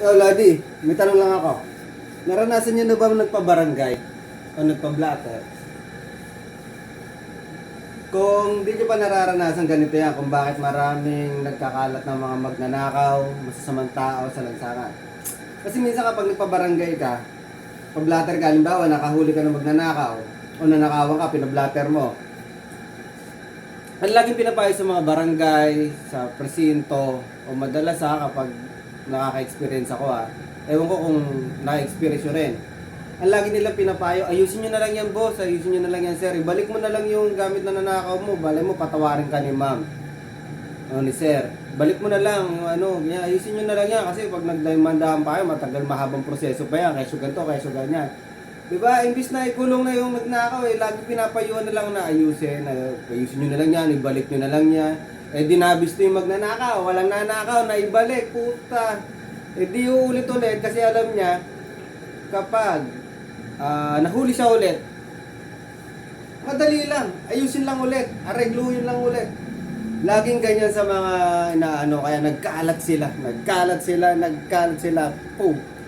Oh, Lodi, may tanong lang ako. Naranasan niyo na ba nagpa-barangay o nagpa-blatter? Kung di niyo pa nararanasan ganito yan, kung bakit maraming nagkakalat ng mga magnanakaw, masasamang tao sa lansangan. Kasi minsan kapag nagpa-barangay ka, pa-blatter ka, halimbawa nakahuli ka ng magnanakaw, o nanakawan ka, pinablatter mo. Ang laging pinapayo sa mga barangay, sa presinto, o madalas ha, kapag nakaka-experience ako ha, ewan ko kung naka-experience nyo rin. Ang lagi nilang pinapayo, ayusin nyo na lang yan boss, ayusin nyo na lang yan sir, ibalik mo na lang yung gamit na nanakaw mo, balay mo, patawarin ka ni ma'am. O ni sir, balik mo na lang ano, ganyan, ayusin nyo na lang yan kasi pag nagdamandahan pa kayo, matagal mahabang proseso pa yan, kaya ganito, kaya ganyan. Diba, imbis na ikulong na yung nagnakaw eh, lagi pinapayuan na lang na ayusin, ayusin nyo na lang yan, ibalik nyo na lang yan. Eh dinabis to yung magnanakaw, walang nanakaw na ibalik, puta. Eh di uulit-ulit kasi alam niya, kapag ah, nahuli siya ulit, madali lang, ayusin lang ulit, aregluhin lang ulit. Laging ganyan sa mga inaano, kaya nagkalat sila, nagkalat sila, nagkalat sila, puta.